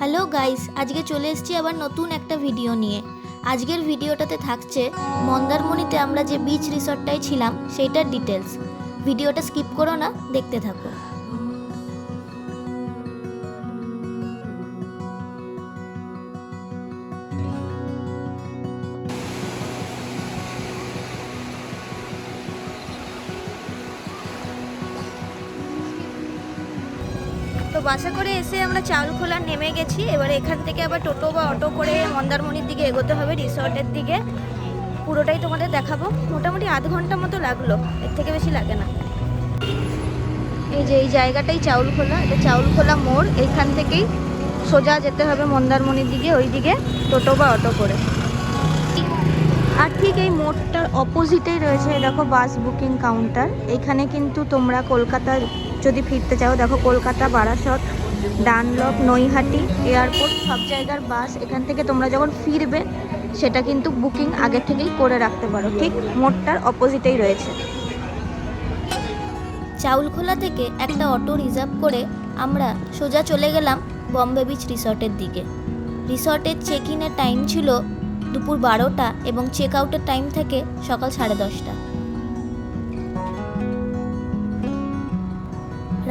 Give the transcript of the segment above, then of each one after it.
Hello guys, আজকে চলে এসেছি আবার নতুন একটা ভিডিও নিয়ে। আজকের ভিডিওটাতে থাকছে, মন্দারমণিতে আমরা যে বিচ রিসর্টটায় ছিলাম, সেইটার ডিটেলস ভিডিওটা স্কিপ করো না, দেখতে থাকো। বাসে করে এসে আমরা চাউলখোলা নেমে গেছি। এবার এখান থেকে আবার টোটো বা অটো করে মন্দারমণির দিকে এগোতে হবে, রিসর্টের দিকে। পুরোটাই তোমাদের দেখাবো। মোটামুটি আধ ঘণ্টা মতো লাগল, এর থেকে বেশি লাগে না। এই যে এই জায়গাটাই চাউলখোলা এটা চাউলখোলা মোড়। এইখান থেকেই সোজা যেতে হবে মন্দারমণির দিকে ওই দিকে টোটো বা অটো করে। আর ঠিক এই মোড়টার অপোজিটেই রয়েছে, দেখো বাস বুকিং কাউন্টার এখানে কিন্তু তোমরা কলকাতা যদি ফিরতে চাও, দেখো কলকাতা, বারাসত, ডানলপ, নৈহাটি, এয়ারপোর্ট, সব জায়গার বাস। এখান থেকে তোমরা যখন ফিরবে, সেটা কিন্তু বুকিং আগে থেকেই করে রাখতে পারো। ঠিক মোড়টার অপোজিটেই রয়েছে। চাউলখোলা থেকে একটা অটো রিজার্ভ করে আমরা সোজা চলে গেলাম বম্বে বিচ রিসর্টের দিকে। রিসর্টের চেক ইনের টাইম ছিল দুপুর বারোটা এবং চেক আউটের টাইম থেকে সকাল সাড়ে দশটা।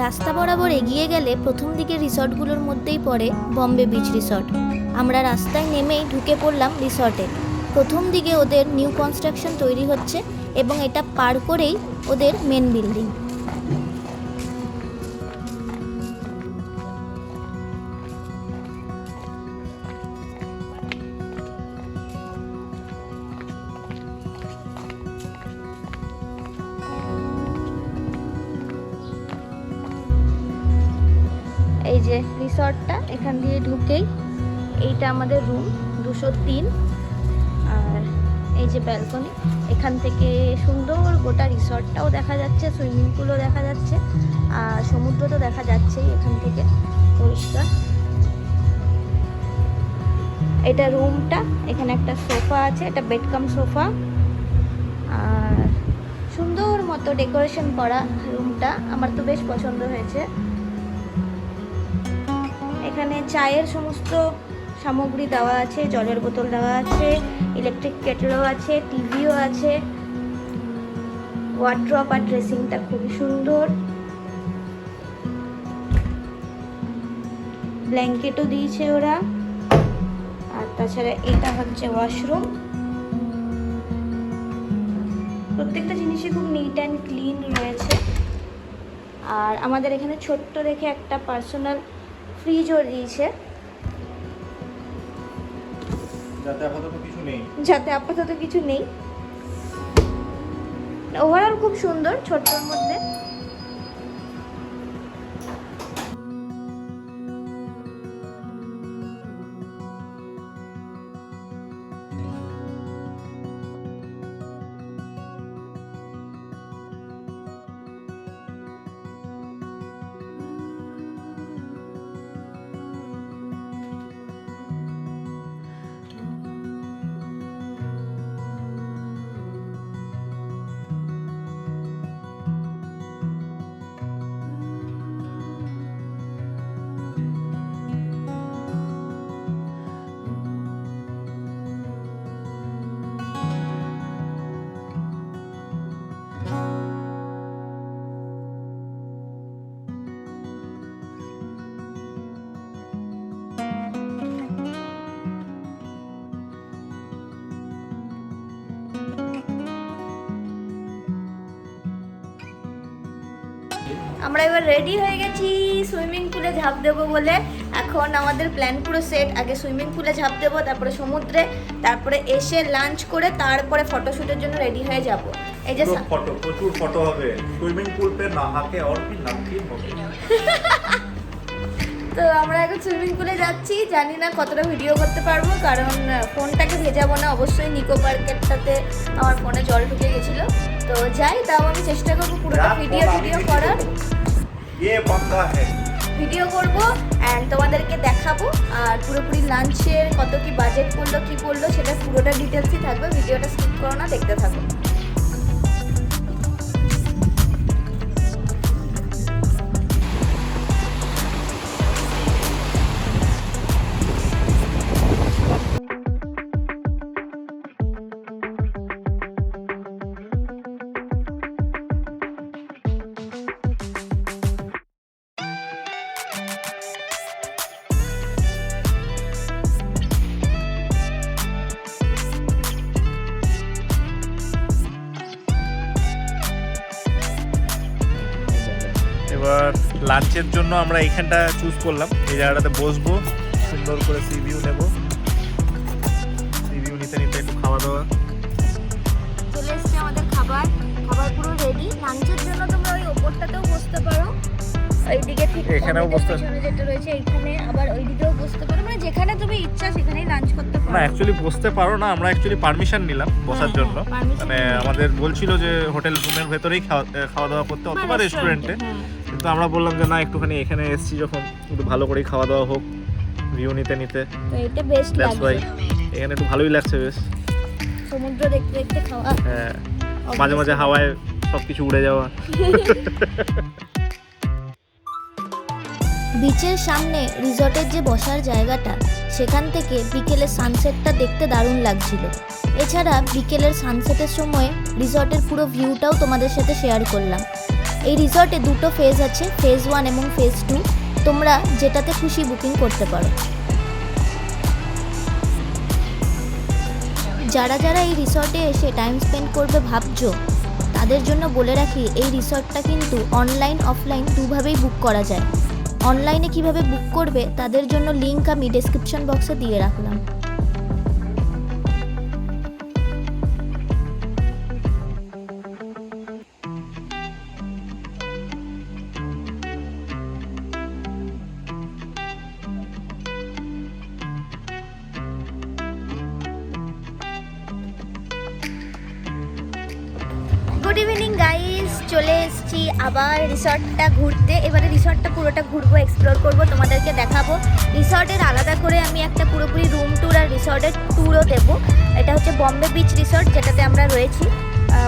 রাস্তা বরাবর এগিয়ে গেলে প্রথম দিকে রিসর্টগুলোর মধ্যেই পড়ে বম্বে বিচ রিসর্ট। আমরা রাস্তায় নেমেই ঢুকে পড়লাম রিসর্টে। প্রথম দিকে ওদের নিউ কনস্ট্রাকশন তৈরি হচ্ছে এবং এটা পার করেই ওদের মেন বিল্ডিং। যে রিসর্টটা, এখান দিয়ে ঢুকেই এইটা আমাদের রুম দুশো তিন। আর এই যে ব্যালকনি এখান থেকে সুন্দর গোটা রিসর্টটাও দেখা যাচ্ছে সুইমিং পুলও দেখা যাচ্ছে, আর সমুদ্র তো দেখা যাচ্ছেই এখান থেকে, পরিষ্কার। এটা রুমটা এখানে একটা সোফা আছে, এটা বেডকাম সোফা। আর সুন্দর মতো ডেকোরেশন করা রুমটা আমার তো বেশ পছন্দ হয়েছে। এখানে চায়ের সমস্ত সামগ্রী দেওয়া আছে, জলের বোতল দেওয়া আছে ইলেকট্রিক কেটলও আছে টিভিও আছে। ওয়ার্ড্রপ আর ড্রেসিংটা খুবই সুন্দর। ব্ল্যাঙ্কেটও দিয়েছে ওরা। আর তাছাড়া এটা হচ্ছে ওয়াশরুম প্রত্যেকটা জিনিসই খুব নিট অ্যান্ড ক্লিন রয়েছে। আর আমাদের এখানে ছোট্ট দেখে একটা পার্সোনাল ফ্রিজও দিয়েছে যাতে আপাতত কিছু নেই। যাতে আপাতত কিছু নেই। ওভারঅল খুব সুন্দর ছোট্টর মধ্যে। আমরা এবার রেডি হয়ে গেছি সুইমিং পুলে ঝাঁপ দেবো বলে। এখন আমাদের প্ল্যান পুরো সেট আগে সুইমিং পুলে ঝাঁপ দেবো তারপরে সমুদ্রে তারপরে এসে লাঞ্চ করে তারপরে ফটোশ্যুটের জন্য রেডি হয়ে যাব। এই যে ফটো প্রচুর ফটো হবে। সুইমিং পুল পে নাহাকে আর কি তো আমরা এখন সুইমিং পুলে যাচ্ছি। জানি না কতটা ভিডিও করতে পারব কারণ ফোনটাকে ভেজাবো না। অবশ্যই নিকো পার্কেরটাতে আমার ফোনে জল ঢুকে গেছিল। তো যাই তাও আমি চেষ্টা করব পুরোটা ভিডিও ভিডিও করার। ये बंदा है ভিডিও করব অ্যান্ড তোমাদেরকে দেখাবো আর পুরোপুরি লাঞ্চের কত কি বাজেট পড়লো কি পড়লো সেটা পুরোটা ডিটেলসই থাকবে ভিডিওটা স্কিপ করো না দেখতে থাকো লাঞ্চের জন্য আমরা এইখানটা চুজ করলাম। এই জায়গাটাতে বসবো সুন্দর করে সি ভিউ নেব। সি ভিউ নিতে নিতে একটু খাওয়া দাওয়া চলে এসছে আমাদের খাবার। খাবার পুরো রেডি লাঞ্চের জন্য তোমরা ওই ওপরটাতেও বসতে পারো। ওইদিকে ঠিক এখানেও বসতে- যেটা রয়েছে এইখানে আবার ওইদিকেও বসতে পারো। মানে যেখানে তুমি ইচ্ছা সেখানেই লাঞ্চ করতে পারো। না অ্যাকচুয়ালি বসতে পারো না। আমরা অ্যাকচুয়ালি পারমিশন নিলাম বসার হ্যাঁ, জন্য। হ্যাঁ, মানে আমাদের বলছিল যে হোটেল রুমের ভেতরেই খাওয়া খাওয়া দাওয়া করতে অথবা রেস্টুরেন্টে কিন্তু আমরা বললাম যে না একটুখানি এখানে এসেছি যখন একটু ভালো করেই খাওয়া দাওয়া হোক ভিউ নিতে নিতে. তো এটা লাগছে। এখানে একটু ভালোই লাগছে বেশ। সমুদ্র দেখতে দেখতে খাওয়া। হ্যাঁ মাঝে মাঝে হাওয়ায় সবকিছু উড়ে যাওয়া। বিচের সামনে রিসর্টের যে বসার জায়গাটা সেখান থেকে বিকেলের সানসেটটা দেখতে দারুণ লাগছিল। এছাড়া বিকেলের সানসেটের সময় রিসর্টের পুরো ভিউটাও তোমাদের সাথে শেয়ার করলাম। এই রিসর্টে দুটো ফেজ আছে, ফেজ ওয়ান এবং ফেজ টু। তোমরা যেটাতে খুশি বুকিং করতে পারো। যারা যারা এই রিসর্টে এসে টাইম স্পেন্ড করবে ভাবছ, তাদের জন্য বলে রাখি, এই রিসর্টটা কিন্তু অনলাইন অফলাইন দুভাবেই বুক করা যায়। অনলাইনে কীভাবে বুক করবে, তাদের জন্য লিঙ্ক আমি ডেসক্রিপশন বক্সে দিয়ে রাখলাম। আবার রিসর্টটা ঘুরতে, এবারে রিসর্টটা পুরোটা ঘুরবো এক্সপ্লোর করব, তোমাদেরকে দেখাবো। রিসর্টের আলাদা করে আমি একটা পুরোপুরি রুম ট্যুর আর রিসর্টের ট্যুরও দেবো। এটা হচ্ছে বম্বে বিচ রিসর্ট যেটাতে আমরা রয়েছি।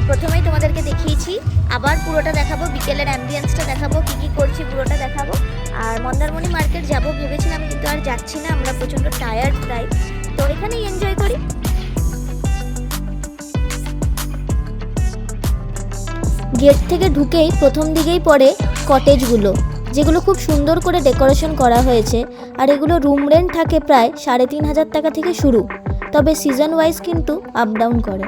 প্রথমেই তোমাদেরকে দেখিয়েছি। আবার পুরোটা দেখাবো, বিকেলের অ্যাম্বিয়েন্সটা দেখাবো, কী কী করছি পুরোটা দেখাবো। আর মন্দারমণি মার্কেট যাব ভেবেছিলাম, কিন্তু আর যাচ্ছি না, আমরা প্রচণ্ড টায়ার্ড তাই গেট থেকে ঢুকেই প্রথম দিকেই পড়ে কটেজগুলো, যেগুলো খুব সুন্দর করে ডেকোরেশন করা হয়েছে, আর এগুলো রুম রেন্ট থাকে প্রায় সাড়ে তিন হাজার টাকা থেকে শুরু, তবে সিজন ওয়াইজ কিন্তু আপ ডাউন করে।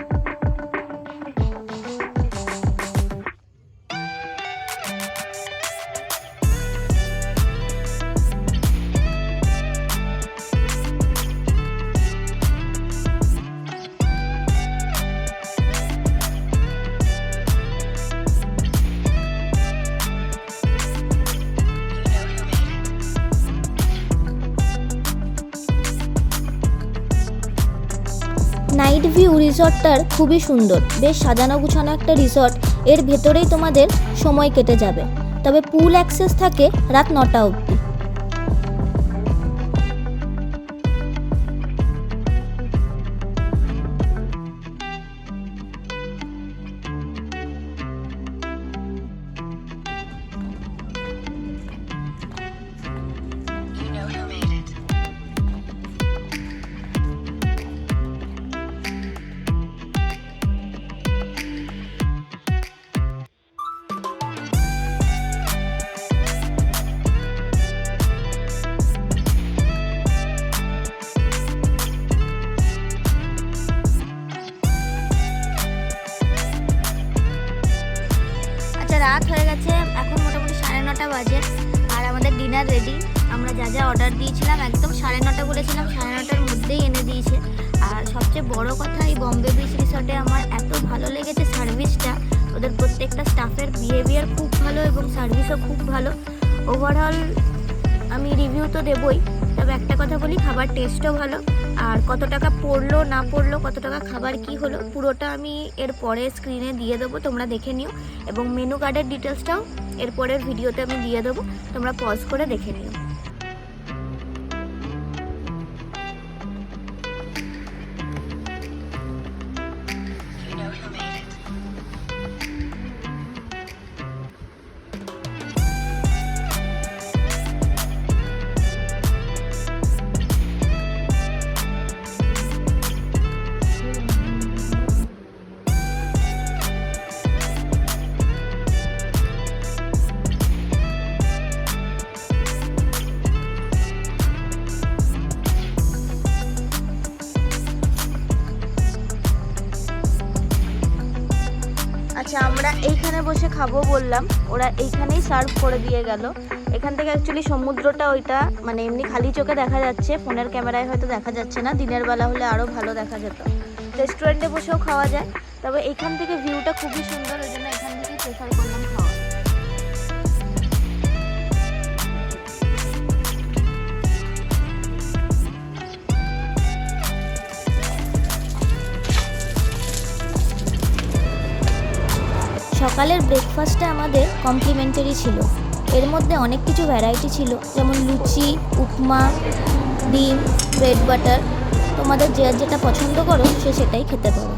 নাইট ভিউ রিসর্টটার খুবই সুন্দর। বেশ সাজানো গুছানো একটা রিসর্ট। এর ভেতরেই তোমাদের সময় কেটে যাবে। তবে পুল অ্যাক্সেস থাকে রাত নটা অবধি। বাজে আর আমাদের ডিনার রেডি আমরা যা যা অর্ডার দিয়েছিলাম, একদম সাড়ে নটা বলেছিলাম, সাড়ে নটার মধ্যেই এনে দিয়েছে। আর সবচেয়ে বড় কথা, এই বম্বে বিচ রিসর্টে আমার এত ভালো লেগেছে সার্ভিসটা ওদের প্রত্যেকটা স্টাফের বিহেভিয়ার খুব ভালো এবং সার্ভিসও খুব ভালো। ওভারঅল আমি রিভিউ তো দেবই। তবে একটা কথা বলি, খাবার টেস্টও ভালো। আর কত টাকা পড়ল, না পড়ল, কত টাকা খাবার কি হলো, পুরোটা আমি এর পরে স্ক্রিনে দিয়ে দেবো, তোমরা দেখে নিও। এবং মেনু কার্ডের ডিটেলসটাও এরপরের ভিডিওতে আমি দিয়ে দেবো, তোমরা পজ করে দেখে নিও। খাব বললাম। ওরা এইখানেই সার্ভ করে দিয়ে গেল। এখান থেকে অ্যাকচুয়ালি সমুদ্রটা ওইটা মানে এমনি খালি চোখে দেখা যাচ্ছে। ফোনের ক্যামেরায় হয়তো দেখা যাচ্ছে না। দিনের বেলা হলে আরও ভালো দেখা যেত। রেস্টুরেন্টে বসেও খাওয়া যায়। তবে এখান থেকে ভিউটা খুবই সুন্দর। ওই জন্য এখান থেকে প্রেফার করলাম সকালের ব্রেকফাস্টটা আমাদের কমপ্লিমেন্টারি ছিল। এর মধ্যে অনেক কিছু ভ্যারাইটি ছিল, যেমন লুচি, উপমা, ডিম ব্রেড বাটার তোমাদের যে যেটা পছন্দ করো, সে সেটাই খেতে পারো।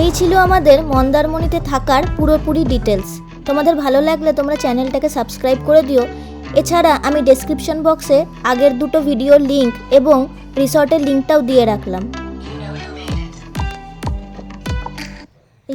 এই ছিল আমাদের মন্দারমণিতে থাকার পুরোপুরি ডিটেলস তোমাদের ভালো লাগলে তোমরা চ্যানেলটাকে সাবস্ক্রাইব করে দিও। এছাড়া আমি ডেসক্রিপশন বক্সে আগের দুটো ভিডিওর লিঙ্ক এবং রিসর্টের লিঙ্কটাও দিয়ে রাখলাম।